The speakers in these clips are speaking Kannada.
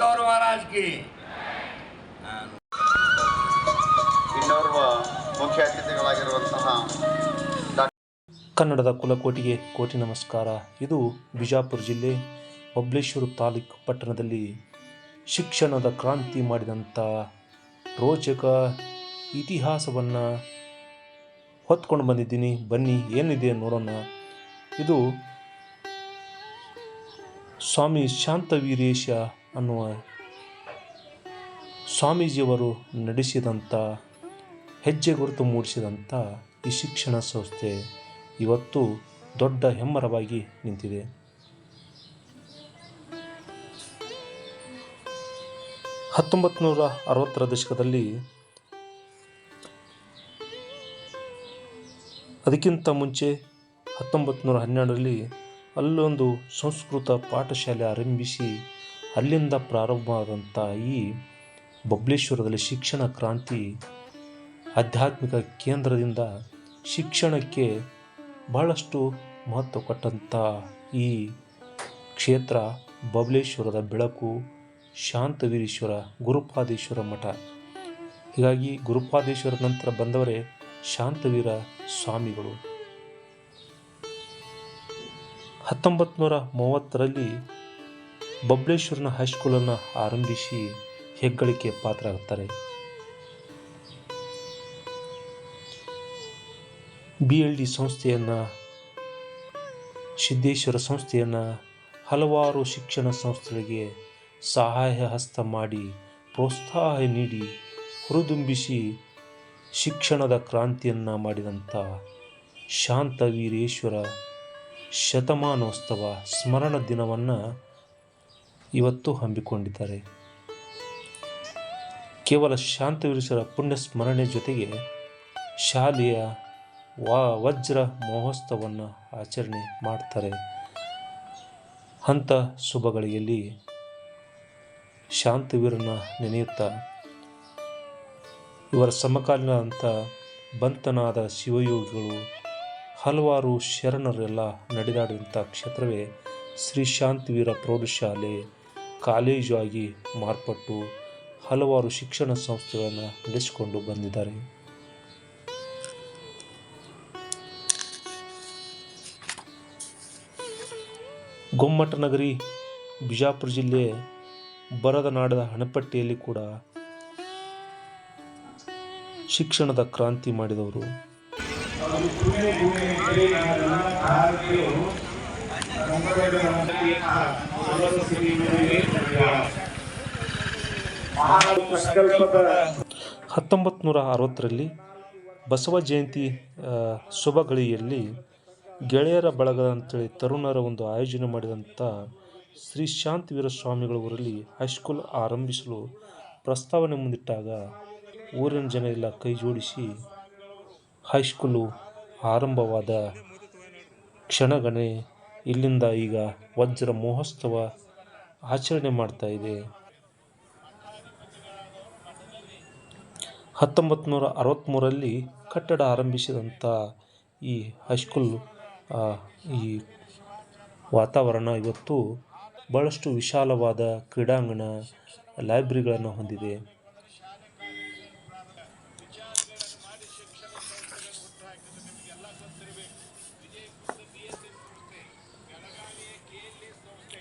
उद्धव महाराज की ಇನ್ನೋರ್ವ ಮುಖ್ಯ ಅತಿಥಿಗಳಾಗಿರುವಂತಹ ಕನ್ನಡದ ಕುಲಕೋಟಿಗೆ ಕೋಟಿ ನಮಸ್ಕಾರ ಇದು ಬಿಜಾಪುರ ಜಿಲ್ಲೆ ಬಬ್ಲೇಶ್ವರ ತಾಲೂಕು ಪಟ್ಟಣದಲ್ಲಿ ಶಿಕ್ಷಣದ ಕ್ರಾಂತಿ ಮಾಡಿದಂಥ ರೋಚಕ ಇತಿಹಾಸವನ್ನು ಹೊತ್ಕೊಂಡು ಬಂದಿದ್ದೀನಿ ಬನ್ನಿ ಏನಿದೆ ನೋಡೋಣ ಇದು ಸ್ವಾಮಿ ಶಾಂತವೀರೇಶ ಅನ್ನುವ ಸ್ವಾಮೀಜಿಯವರು ನಡೆಸಿದಂಥ, ಹೆಜ್ಜೆ ಗುರುತು ಮೂಡಿಸಿದಂಥ ಈ ಶಿಕ್ಷಣ ಸಂಸ್ಥೆ ಇವತ್ತು ದೊಡ್ಡ ಹೆಮ್ಮರವಾಗಿ ನಿಂತಿದೆ. ಹತ್ತೊಂಬತ್ತು ನೂರ ಅರವತ್ತರ ದಶಕದಲ್ಲಿ ಅದಕ್ಕಿಂತ ಮುಂಚೆ ಹತ್ತೊಂಬತ್ತು ನೂರ ಹನ್ನೆರಡರಲ್ಲಿ ಅಲ್ಲೊಂದು ಸಂಸ್ಕೃತ ಪಾಠಶಾಲೆ ಆರಂಭಿಸಿ ಅಲ್ಲಿಂದ ಪ್ರಾರಂಭವಾದಂಥ ಈ ಬಬ್ಲೇಶ್ವರದಲ್ಲಿ ಶಿಕ್ಷಣ ಕ್ರಾಂತಿ ಆಧ್ಯಾತ್ಮಿಕ ಕೇಂದ್ರದಿಂದ ಶಿಕ್ಷಣಕ್ಕೆ ಬಹಳಷ್ಟು ಮಹತ್ವ ಕೊಟ್ಟಂಥ ಈ ಕ್ಷೇತ್ರ ಬಬಲೇಶ್ವರದ ಬೆಳಕು ಶಾಂತವೀರೇಶ್ವರ ಗುರುಪಾದೇಶ್ವರ ಮಠ. ಹೀಗಾಗಿ ಗುರುಪಾದೇಶ್ವರ ನಂತರ ಬಂದವರೇ ಶಾಂತವೀರ ಸ್ವಾಮಿಗಳು. ಹತ್ತೊಂಬತ್ತು ನೂರ ಮೂವತ್ತರಲ್ಲಿ ಬಬಲೇಶ್ವರನ ಹೈಸ್ಕೂಲನ್ನು ಆರಂಭಿಸಿ ಹೆಗ್ಗಳಿಕೆ ಪಾತ್ರರಾಗುತ್ತಾರೆ ಬಿ ಎಲ್ ಡಿ ಸಂಸ್ಥೆಯನ್ನು, ಸಿದ್ದೇಶ್ವರ ಸಂಸ್ಥೆಯನ್ನು ಹಲವಾರು ಶಿಕ್ಷಣ ಸಂಸ್ಥೆಗಳಿಗೆ ಸಹಾಯ ಹಸ್ತ ಮಾಡಿ ಪ್ರೋತ್ಸಾಹ ನೀಡಿ ಹುರಿದುಂಬಿಸಿ ಶಿಕ್ಷಣದ ಕ್ರಾಂತಿಯನ್ನು ಮಾಡಿದಂಥ ಶಾಂತವೀರೇಶ್ವರ ಶತಮಾನೋತ್ಸವ ಸ್ಮರಣ ದಿನವನ್ನು ಇವತ್ತು ಹಮ್ಮಿಕೊಂಡಿದ್ದಾರೆ. ಕೇವಲ ಶಾಂತವೀರೇಶ್ವರ ಪುಣ್ಯ ಸ್ಮರಣೆ ಜೊತೆಗೆ ಶಾಲೆಯ ವಜ್ರ ಮಹೋತ್ಸವವನ್ನು ಆಚರಣೆ ಮಾಡ್ತಾರೆ. ಅಂಥ ಶುಭಗಳಿಗೆಯಲ್ಲಿ ಶಾಂತವೀರನ ನೆನೆಯುತ್ತಾ ಇವರ ಸಮಕಾಲೀನ ಅಂತ ಬಂತನಾದ ಶಿವಯೋಗಿಗಳು ಹಲವಾರು ಶರಣರೆಲ್ಲ ನಡೆದಾಡಿದಂಥ ಕ್ಷೇತ್ರವೇ ಶ್ರೀ ಶಾಂತವೀರ ಪ್ರೌಢಶಾಲೆ ಕಾಲೇಜು ಆಗಿ ಮಾರ್ಪಟ್ಟು ಹಲವಾರು ಶಿಕ್ಷಣ ಸಂಸ್ಥೆಗಳನ್ನು ನಡೆಸಿಕೊಂಡು ಬಂದಿದ್ದಾರೆ. ಗೊಮ್ಮಟ ನಗರಿ ಬಿಜಾಪುರ ಜಿಲ್ಲೆ ಬರದ ನಾಡದ ಹಣಪಟ್ಟಿಯಲ್ಲಿ ಕೂಡ ಶಿಕ್ಷಣದ ಕ್ರಾಂತಿ ಮಾಡಿದವರು. ಹತ್ತೊಂಬತ್ತು ನೂರ ಅರವತ್ತರಲ್ಲಿ ಬಸವ ಜಯಂತಿ ಶುಭಗಳಿಯಲ್ಲಿ ಗೆಳೆಯರ ಬಳಗ ಅಂತೇಳಿ ತರುಣರ ಒಂದು ಆಯೋಜನೆ ಮಾಡಿದಂಥ ಶ್ರೀ ಶಾಂತ ಸ್ವಾಮಿಗಳವರಲ್ಲಿ ಹೈಸ್ಕೂಲ್ ಆರಂಭಿಸಲು ಪ್ರಸ್ತಾವನೆ ಮುಂದಿಟ್ಟಾಗ ಊರಿನ ಜನ ಎಲ್ಲ ಕೈ ಜೋಡಿಸಿ ಹೈಸ್ಕೂಲು ಆರಂಭವಾದ ಕ್ಷಣಗಣೆ ಇಲ್ಲಿಂದ ಈಗ ವಜ್ರ ಮಹೋತ್ಸವ ಆಚರಣೆ ಮಾಡ್ತಾ ಇದೆ. ಹತ್ತೊಂಬತ್ತು ನೂರ ಅರವತ್ತ್ಮೂರಲ್ಲಿ ಕಟ್ಟಡ ಆರಂಭಿಸಿದಂಥ ಈ ಹೈಸ್ಕೂಲ್ ಈ ವಾತಾವರಣ ಇವತ್ತು ಭಾಳಷ್ಟು ವಿಶಾಲವಾದ ಕ್ರೀಡಾಂಗಣ, ಲೈಬ್ರರಿಗಳನ್ನು ಹೊಂದಿದೆ.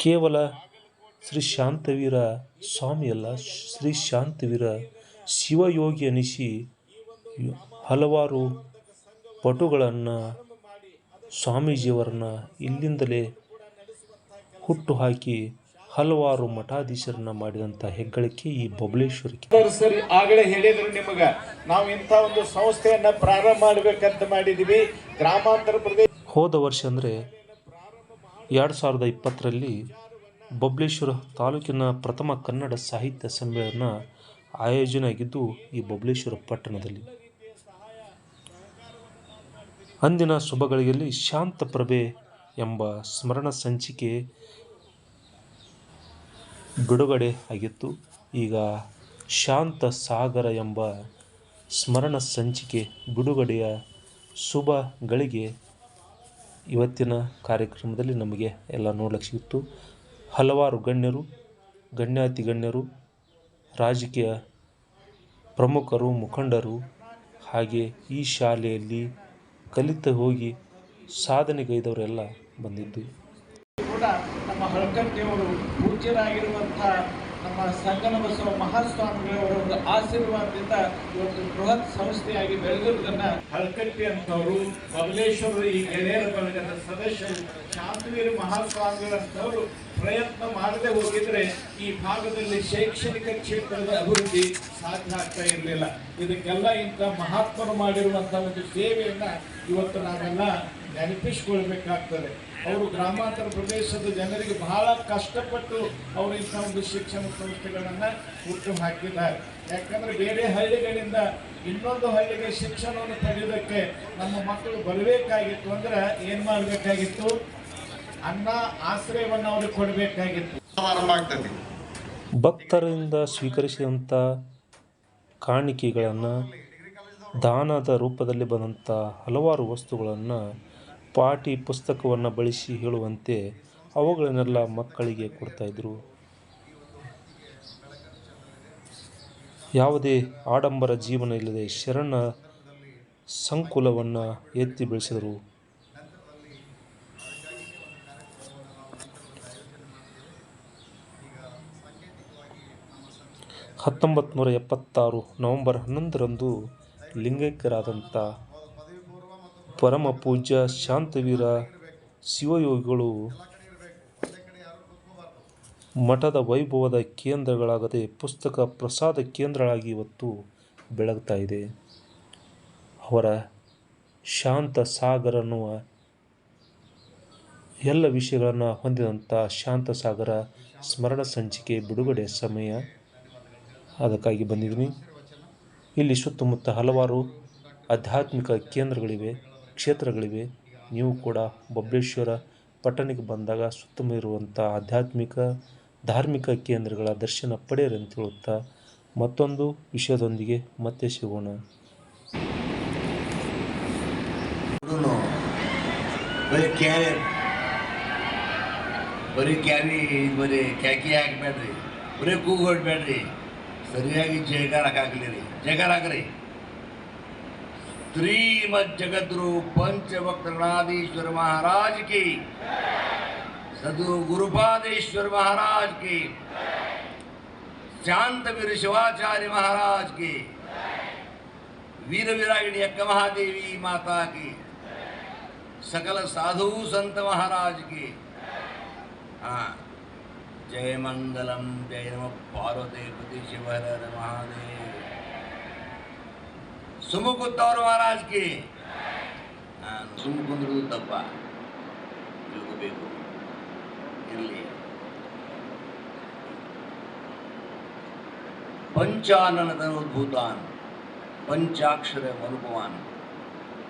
ಕೇವಲ ಶ್ರೀ ಶಾಂತವೀರ ಸ್ವಾಮಿಯಲ್ಲ ಶ್ರೀ ಶಾಂತವೀರ ಶಿವಯೋಗಿ ಅನಿಸಿ ಹಲವಾರು ಪಟುಗಳನ್ನು ಸ್ವಾಮೀಜಿಯವರನ್ನ ಇಲ್ಲಿಂದಲೇ ಹುಟ್ಟು ಹಾಕಿ ಹಲವಾರು ಮಠಾಧೀಶರನ್ನ ಮಾಡಿದಂಥ ಹೆಗ್ಗಳಿಕೆ ಈ ಬಬಲೇಶ್ವರಕ್ಕೆ ಸರ್ ಸರಿ ಆಗಲೇ ಹೇಳಿದ್ರು ನಿಮಗ. ನಾವು ಇಂಥ ಒಂದು ಸಂಸ್ಥೆಯನ್ನ ಪ್ರಾರಂಭ ಮಾಡಬೇಕಂತ ಮಾಡಿದೀವಿ. ಗ್ರಾಮಾಂತರ ಪ್ರದೇಶ ಹೋದ ವರ್ಷ ಅಂದರೆ ಎರಡು ಸಾವಿರದ ಇಪ್ಪತ್ತರಲ್ಲಿ ಬಬ್ಲೇಶ್ವರ ತಾಲೂಕಿನ ಪ್ರಥಮ ಕನ್ನಡ ಸಾಹಿತ್ಯ ಸಮ್ಮೇಳನ ಆಯೋಜನೆ ಆಗಿದ್ದು ಈ ಬಬ್ಲೇಶ್ವರ ಪಟ್ಟಣದಲ್ಲಿ. ಅಂದಿನ ಶುಭಗಳಿಗೆಯಲ್ಲಿ ಶಾಂತ ಪ್ರಭೆ ಎಂಬ ಸ್ಮರಣ ಸಂಚಿಕೆ ಬಿಡುಗಡೆ ಆಗಿತ್ತು. ಈಗ ಶಾಂತ ಸಾಗರ ಎಂಬ ಸ್ಮರಣ ಸಂಚಿಕೆ ಬಿಡುಗಡೆಯ ಶುಭ ಗಳಿಗೆ ಇವತ್ತಿನ ಕಾರ್ಯಕ್ರಮದಲ್ಲಿ ನಮಗೆ ಎಲ್ಲ ನೋಡಲಿಕ್ಕೆ ಸಿಗುತ್ತು ಹಲವಾರು ಗಣ್ಯರು, ಗಣ್ಯಾತಿ ಗಣ್ಯರು, ರಾಜಕೀಯ ಪ್ರಮುಖರು, ಮುಖಂಡರು ಹಾಗೆ ಈ ಶಾಲೆಯಲ್ಲಿ ಕಲಿತು ಹೋಗಿ ಸಾಧನೆಗೈದವರೆಲ್ಲ ಬಂದಿದ್ದು. ನಮ್ಮ ಹಳಕಟ್ಟಿಯವರು ಪೂಜ್ಯರಾಗಿರುವಂಥ ನಮ್ಮ ಸಂಗನ ಬಸವ ಮಹಾಸ್ವಾಮಿಗಳವರ ಒಂದು ಆಶೀರ್ವಾದದಿಂದ ಇವತ್ತು ಬೃಹತ್ ಸಂಸ್ಥೆಯಾಗಿ ಬೆಳೆದಿರುವುದನ್ನ ಹಳಕಟ್ಟಿ ಅಂತವರು, ಬಬಲೇಶ್ವರರು, ಈ ಗೆಳೆಯರ ಬಳಗದ ಸದಸ್ಯರು ಶಾಂತವೀರು ಮಹಾಸ್ವಾಮಿಗಳಂತವರು ಪ್ರಯತ್ನ ಮಾಡದೆ ಹೋಗಿದ್ರೆ ಈ ಭಾಗದಲ್ಲಿ ಶೈಕ್ಷಣಿಕ ಕ್ಷೇತ್ರದ ಅಭಿವೃದ್ಧಿ ಸಾಧ್ಯ ಆಗ್ತಾ ಇರಲಿಲ್ಲ. ಇದಕ್ಕೆಲ್ಲ ಇಂಥ ಮಹಾತ್ಮರು ಮಾಡಿರುವಂಥ ಒಂದು ಸೇವೆಯನ್ನ ಇವತ್ತು ನಾವೆಲ್ಲ ನೆನಪಿಸಿಕೊಳ್ಬೇಕಾಗ್ತದೆ. ಅವರು ಗ್ರಾಮಾಂತರ ಪ್ರದೇಶದ ಜನರಿಗೆ ಬಹಳ ಕಷ್ಟಪಟ್ಟು ಅವರು ಇಂಥ ಒಂದು ಶಿಕ್ಷಣ ಸಂಸ್ಥೆಗಳನ್ನ ಹುಟ್ಟು ಹಾಕಿದ್ದಾರೆ. ಯಾಕಂದ್ರೆ ಬೇರೆ ಹಳ್ಳಿಗಳಿಂದ ಇನ್ನೊಂದು ಹಳ್ಳಿಗೆ ಶಿಕ್ಷಣವನ್ನು ಪಡೆಯೋದಕ್ಕೆ ನಮ್ಮ ಮಕ್ಕಳು ಬರಬೇಕಾಗಿತ್ತು ಅಂದ್ರೆ ಏನ್ ಮಾಡಬೇಕಾಗಿತ್ತು? ಅನ್ನ ಆಶ್ರಯವನ್ನು ಅವ್ರಿಗೆ ಕೊಡಬೇಕಾಗಿತ್ತು. ಭಕ್ತರಿಂದ ಸ್ವೀಕರಿಸಿದಂಥ ಕಾಣಿಕೆಗಳನ್ನು ದಾನದ ರೂಪದಲ್ಲಿ ಬಂದಂಥ ಹಲವಾರು ವಸ್ತುಗಳನ್ನು ಪಾಠಿ ಪುಸ್ತಕವನ್ನು ಬಳಸಿ ಹೇಳುವಂತೆ ಅವುಗಳನ್ನೆಲ್ಲ ಮಕ್ಕಳಿಗೆ ಕೊಡ್ತಾಯಿದ್ರು ಯಾವುದೇ ಆಡಂಬರ ಜೀವನ ಇಲ್ಲದೆ ಶರಣ ಸಂಕುಲವನ್ನು ಎತ್ತಿ ಬೆಳೆಸಿದರು. ಹತ್ತೊಂಬತ್ತು ನೂರ ಎಪ್ಪತ್ತಾರು ನವಂಬರ್ ಹನ್ನೊಂದರಂದು ಲಿಂಗೈಕ್ಯರಾದಂಥ ಪರಮ ಪೂಜ್ಯ ಶಾಂತವೀರ ಶಿವಯೋಗಿಗಳು ಮಠದ ವೈಭವದ ಕೇಂದ್ರಗಳಾಗದೆ ಪುಸ್ತಕ ಪ್ರಸಾದ ಕೇಂದ್ರಗಳಾಗಿ ಇವತ್ತು ಬೆಳಗ್ತಾ ಇದೆ. ಅವರ ಶಾಂತ ಸಾಗರ ಅನ್ನುವ ಎಲ್ಲ ವಿಷಯಗಳನ್ನು ಹೊಂದಿದಂಥ ಶಾಂತ ಸಾಗರ ಸ್ಮರಣ ಸಂಚಿಕೆ ಬಿಡುಗಡೆ ಸಮಯ ಅದಕ್ಕಾಗಿ ಬಂದಿದ್ದೀನಿ. ಇಲ್ಲಿ ಸುತ್ತಮುತ್ತ ಹಲವಾರು ಆಧ್ಯಾತ್ಮಿಕ ಕೇಂದ್ರಗಳಿವೆ, ಕ್ಷೇತ್ರಗಳಿವೆ. ನೀವು ಕೂಡ ಬಬ್ಲೇಶ್ವರ ಪಟ್ಟಣಕ್ಕೆ ಬಂದಾಗ ಸುತ್ತಮುತ್ತ ಇರುವಂಥ ಆಧ್ಯಾತ್ಮಿಕ, ಧಾರ್ಮಿಕ ಕೇಂದ್ರಗಳ ದರ್ಶನ ಪಡೆಯರು ಅಂತ ಹೇಳುತ್ತಾ ಮತ್ತೊಂದು ವಿಷಯದೊಂದಿಗೆ ಮತ್ತೆ ಸಿಗೋಣ. ಬರೀ ಕ್ಯಾರಿ, ಬರೀ ಕ್ಯಾಕಿ ಹಾಕ್ಬೇಡ್ರಿ, ಬರೀ ಕೂಗು ಹೊಡ್ಬೇಡ್ರಿ. ಸರಿಯಾಗಿ ಜಯಕಾರ ಹಾಕಲಿ ರೀ ಜಯಕಾರ ಹಾಕ್ರಿ ಶ್ರೀಮದ್ ಜಗದ್ಗುರು पंचवक्तनादीश्वर महाराज की सदगुरु गुरुपादेश्वर महाराज की शांतवीर शिवाचार्य महाराज की वीर विरागिणी अक्का महादेवी माता की सकल साधु संत महाराज की हाँ जय मंगलम जय नम पार्वती पति शिव हर हर महादेव ಸುಮುಕುತ್ತವ್ರ ಮಹಾರಾಜ್ ಕಿ ಸುಮ್ಮ ಕುಂದ್ರದು ತಪ್ಪ ತಿಳ್ಕೋಬೇಕು ಇರಲಿ ಪಂಚಾನನತನೋದ್ಭೂತಾನ್ ಪಂಚಾಕ್ಷರ ಅನುಪವಾನ್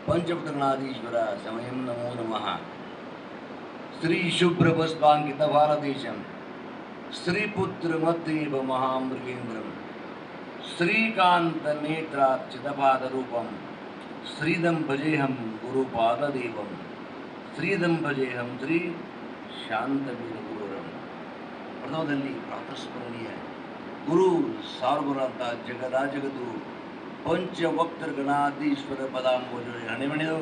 ಪಂಚಪುತ್ರನಾದೀಶ್ವರ ಸಮಯಂ ನಮೋ ನಮಃ ಶ್ರೀ ಶುಭ್ರಪುಷ್ಪಾಂಕಿತ ಭಾರತೇಶಂ ಶ್ರೀಪುತ್ರ ಮತ್ತೇವ ಮಹಾಮೃಗೇಂದ್ರಂ. ಶ್ರೀಕಾಂತ ನೇತ್ರಾರ್ಚಿತಪಾದ ರೂಪಂ ಶ್ರೀದಂ ಭಜೇಹಂ ಗುರುಪಾದದೇವಂ. ಶ್ರೀದಂ ಭಜೇಹಂ ಶ್ರೀ ಶಾಂತವೀರ ಗುರುರಂ ಪ್ರಥಮದಲ್ಲಿ ಪ್ರಾತಸ್ಮರಣೀಯ ಗುರು ಸಾರ್ವರಂತ ಜಗದಾಜಗದು ಪಂಚವಕ್ತರ ಗಣಾಧೀಶ್ವರ ಪದಾಂಬೋಜ ಹಣೆಮಣೆಯು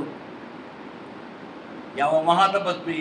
ಯಾವ ಮಹಾತಪಸ್ವಿ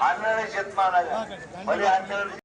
आणणारे शेतमानाला म्हणजे आणणारे